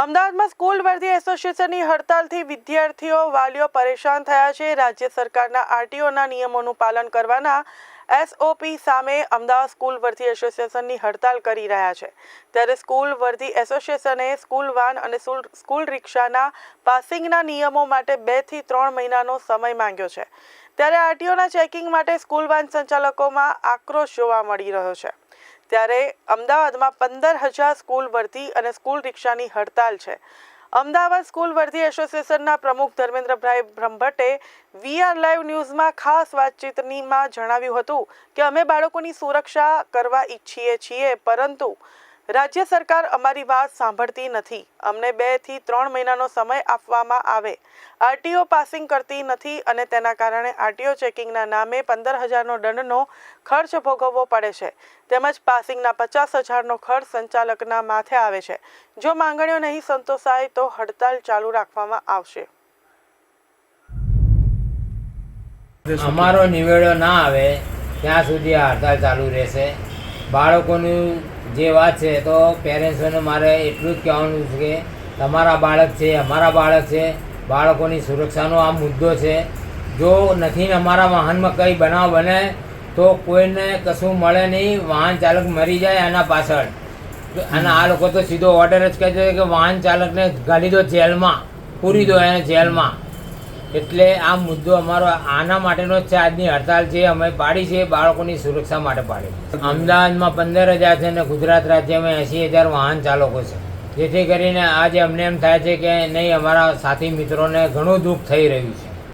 અમદાવાદમાં સ્કૂલ વર્ધી એસોસિએશનની હડતાલથી વિદ્યાર્થીઓ, વાલીઓ પરેશાન થયા છે. રાજ્ય સરકારના આરટીઓના નિયમોનું પાલન કરવાના એસઓપી સામે અમદાવાદ સ્કૂલ વર્ધી એસોસિએશનની હડતાલ કરી રહ્યા છે. ત્યારે સ્કૂલ વર્ધી એસોસિએશને સ્કૂલ વાન અને સ્કૂલ રિક્ષાના પાસિંગના નિયમો માટે બેથી ત્રણ મહિનાનો સમય માંગ્યો છે. ત્યારે આરટીઓના ચેકિંગ માટે સ્કૂલ વાન સંચાલકોમાં આક્રોશ જોવા મળી રહ્યો છે. ત્યારે અમદાવાદમાં પંદર હજાર સ્કૂલ વર્ધી અને સ્કૂલ રિક્ષાની હડતાલ છે. અમદાવાદ સ્કૂલ વર્ધી એસોસિએશનના પ્રમુખ ધર્મેન્દ્રભાઈ બ્રહ્મભટ્ટે વીઆર લાઈવ ન્યૂઝમાં ખાસ વાતચીતનીમાં જણાવ્યું હતું કે અમે બાળકોની સુરક્ષા કરવા ઈચ્છીએ છીએ, પરંતુ રાજ્ય સરકાર અમારી વાત સાંભળતી નથી. અમને બેથી ત્રણ મહિનાનો સમય આપવામાં આવે. આરટીઓ પાસિંગ કરતી નથી અને તેના કારણે આરટીઓ ચેકિંગના નામે પંદર હજારનો દંડનો ખર્ચ ભોગવવો પડે છે. તેમજ પાસિંગના પચાસ હજારનો ખર્ચ સંચાલકના માથે આવે છે. જો માંગણીઓ નહીં સંતોષાય તો હડતાલ ચાલુ રાખવામાં આવશે. અમારો નિવેડો ના આવે, ત્યાં સુધી હડતાલ ચાલુ રહેશે. બાળકોનું જે વાત છે, તો પેરેન્ટ્સોને મારે એટલું જ કહેવાનું છે કે તમારા બાળક છે, અમારા બાળક છે, બાળકોની સુરક્ષાનો આ મુદ્દો છે. જો નથી અમારા વાહનમાં કંઈ બનાવ બને, તો કોઈને કશું મળે નહીં, વાહન ચાલક મરી જાય આના પાછળ. અને આ લોકો તો સીધો ઓર્ડર જ કહે છે કે વાહન ચાલકને ગાલી દો જેલમાં, પૂરી દો એને જેલમાં. એટલે આ મુદ્દો અમારો આના માટેનો જ છે. આજની હડતાલ છે. અમે પાડી છે. બાળકોની સુરક્ષા માટે પાડી અમદાવાદમાં પંદર હજાર છે અને ગુજરાત રાજ્યમાં એંસી હજાર વાહન ચાલકો છે. જેથી કરીને આજે અમને એમ થાય છે કે નહીં, અમારા સાથી મિત્રોને ઘણું દુઃખ થઈ રહ્યું છે.